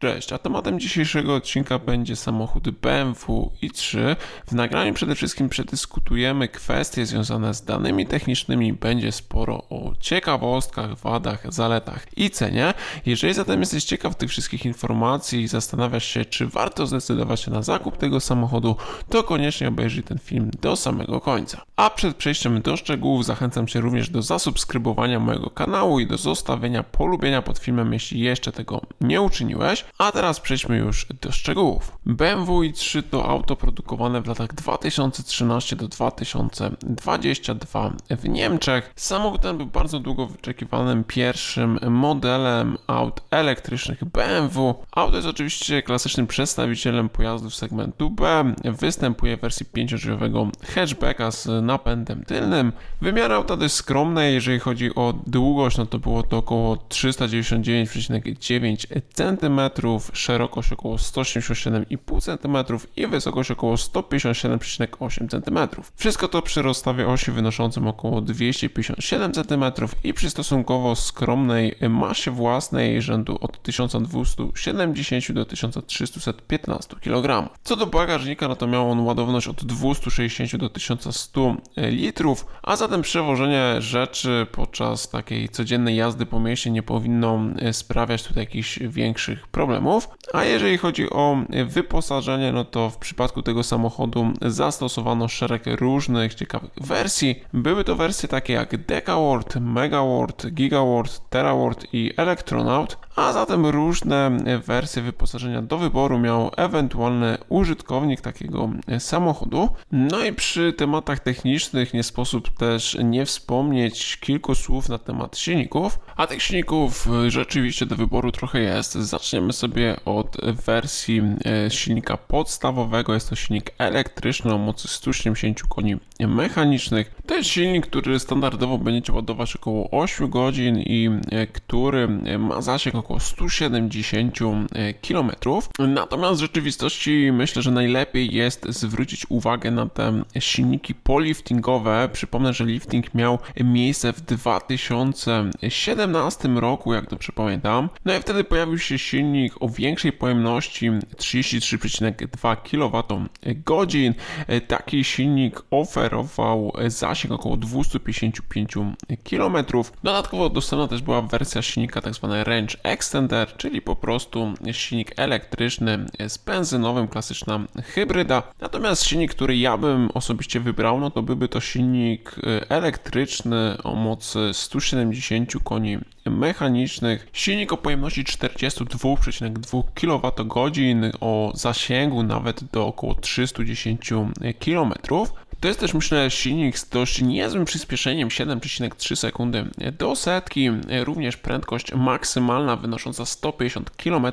Cześć, a tematem dzisiejszego odcinka będzie samochód BMW i3. W nagraniu przede wszystkim przedyskutujemy kwestie związane z danymi technicznymi, będzie sporo o ciekawostkach, wadach, zaletach i cenie. Jeżeli zatem jesteś ciekaw tych wszystkich informacji i zastanawiasz się, czy warto zdecydować się na zakup tego samochodu, to koniecznie obejrzyj ten film do samego końca. A przed przejściem do szczegółów zachęcam Cię również do zasubskrybowania mojego kanału i do zostawienia polubienia pod filmem, jeśli jeszcze tego nie uczyniłeś. A teraz przejdźmy już do szczegółów. BMW i3 to auto produkowane w latach 2013 do 2022 w Niemczech. Samochód ten był bardzo długo wyczekiwanym pierwszym modelem aut elektrycznych BMW. Auto jest oczywiście klasycznym przedstawicielem pojazdów segmentu B. Występuje w wersji 5-drzwiowego hatchbacka z napędem tylnym. Wymiary auta dość skromne, jeżeli chodzi o długość, no to było to około 399,9 cm, szerokość około 187,5 cm i wysokość około 157,8 cm. Wszystko to przy rozstawie osi wynoszącym około 257 cm i przy stosunkowo skromnej masie własnej rzędu od 1270 do 1315 kg. Co do bagażnika, no to miał on ładowność od 260 do 1100 litrów, a zatem przewożenie rzeczy podczas takiej codziennej jazdy po mieście nie powinno sprawiać tutaj jakichś większych problemów. A jeżeli chodzi o wyposażenie, no to w przypadku tego samochodu zastosowano szereg różnych ciekawych wersji. Były to wersje takie jak Decaward, Megaward, Gigaward, Teraward i Electronaut, a zatem różne wersje wyposażenia do wyboru miał ewentualny użytkownik takiego samochodu. No i przy tematach technicznych nie sposób też nie wspomnieć kilku słów na temat silników, a tych silników rzeczywiście do wyboru trochę jest. Zaczniemy sobie od wersji e, silnika podstawowego. Jest to silnik elektryczny o mocy 170 koni mechanicznych. To jest silnik, który standardowo będziecie ładować około 8 godzin i e, który ma zasięg około 170 km. Natomiast w rzeczywistości myślę, że najlepiej jest zwrócić uwagę na te silniki poliftingowe. Przypomnę, że lifting miał miejsce w 2017 roku, jak dobrze pamiętam. No i wtedy pojawił się silnik o większej pojemności 33,2 kWh. Taki silnik oferował zasięg około 255 km. Dodatkowo dostępna też była wersja silnika tzw. Tak Range Extender, czyli po prostu silnik elektryczny z benzynowym, klasyczna hybryda. Natomiast silnik, który ja bym osobiście wybrał, no to byłby to silnik elektryczny o mocy 170 koni mechanicznych. Silnik o pojemności 42,2 kWh o zasięgu nawet do około 310 km. To jest też myślę silnik z dość niezłym przyspieszeniem 7,3 sekundy do setki, również prędkość maksymalna wynosząca 150 km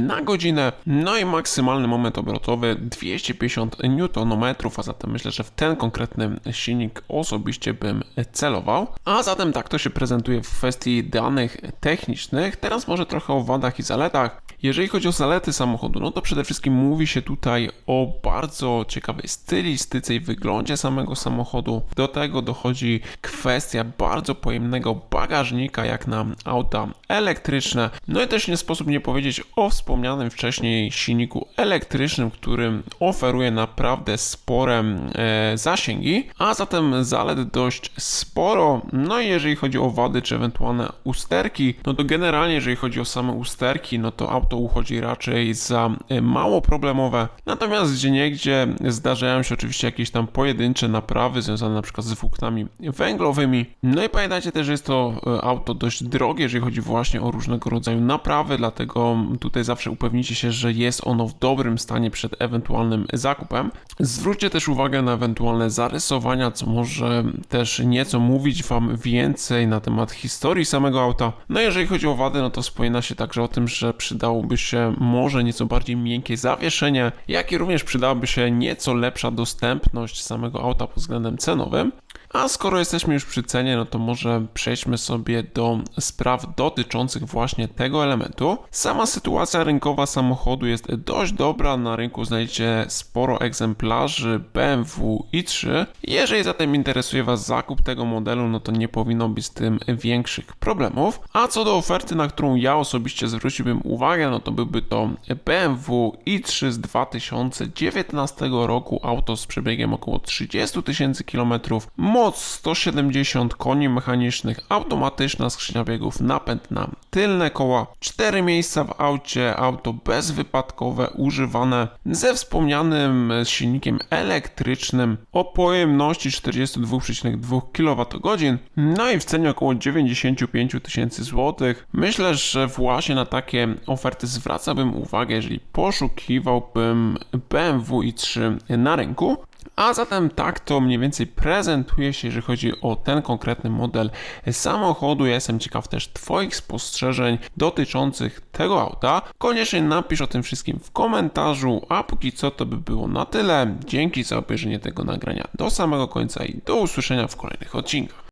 na godzinę, no i maksymalny moment obrotowy 250 Nm, a zatem myślę, że w ten konkretny silnik osobiście bym celował. A zatem tak to się prezentuje w kwestii danych technicznych. Teraz może trochę o wadach i zaletach. Jeżeli chodzi o zalety samochodu, no to przede wszystkim mówi się tutaj o bardzo ciekawej stylistyce i wyglądzie samego samochodu. Do tego dochodzi kwestia bardzo pojemnego bagażnika, jak na auta elektryczne. No i też nie sposób nie powiedzieć o wspomnianym wcześniej silniku elektrycznym, który oferuje naprawdę spore e, zasięgi, a zatem zalet dość sporo. No i jeżeli chodzi o wady czy ewentualne usterki, no to generalnie jeżeli chodzi o same usterki, no to auto uchodzi raczej za e, mało problemowe. Natomiast gdzie niegdzie zdarzają się oczywiście jakieś tam pojedyncze naprawy związane na przykład z włóknami węglowymi. No i pamiętajcie też, że jest to e, auto dość drogie, jeżeli chodzi właśnie o różnego rodzaju naprawy, dlatego tutaj zawsze upewnijcie się, że jest ono w dobrym stanie przed ewentualnym zakupem. Zwróćcie też uwagę na ewentualne zarysowania, co może też nieco mówić Wam więcej na temat historii samego auta. No jeżeli chodzi o wady, no to wspomina się także o tym, że przydałoby się może nieco bardziej miękkie zawieszenie, jak i również przydałaby się nieco lepsza dostępność samego auta pod względem cenowym. A skoro jesteśmy już przy cenie, no to może przejdźmy sobie do spraw dotyczących właśnie tego elementu. Sama sytuacja rynkowa samochodu jest dość dobra, na rynku znajdziecie sporo egzemplarzy BMW i3. Jeżeli zatem interesuje Was zakup tego modelu, no to nie powinno być z tym większych problemów. A co do oferty, na którą ja osobiście zwróciłbym uwagę, no to byłby to BMW i3 z 2019 roku, auto z przebiegiem około 30 tysięcy kilometrów, moc 170 koni mechanicznych, automatyczna skrzynia biegów, napęd na tylne koła, 4 miejsca w aucie, auto bezwypadkowe, używane ze wspomnianym silnikiem elektrycznym o pojemności 42,2 kWh, no i w cenie około 95 tysięcy złotych. Myślę, że właśnie na takie oferty zwracałbym uwagę, jeżeli poszukiwałbym BMW i3 na rynku. A zatem tak to mniej więcej prezentuje się, jeżeli chodzi o ten konkretny model samochodu. Ja jestem ciekaw też Twoich spostrzeżeń dotyczących tego auta. Koniecznie napisz o tym wszystkim w komentarzu, a póki co to by było na tyle. Dzięki za obejrzenie tego nagrania do samego końca i do usłyszenia w kolejnych odcinkach.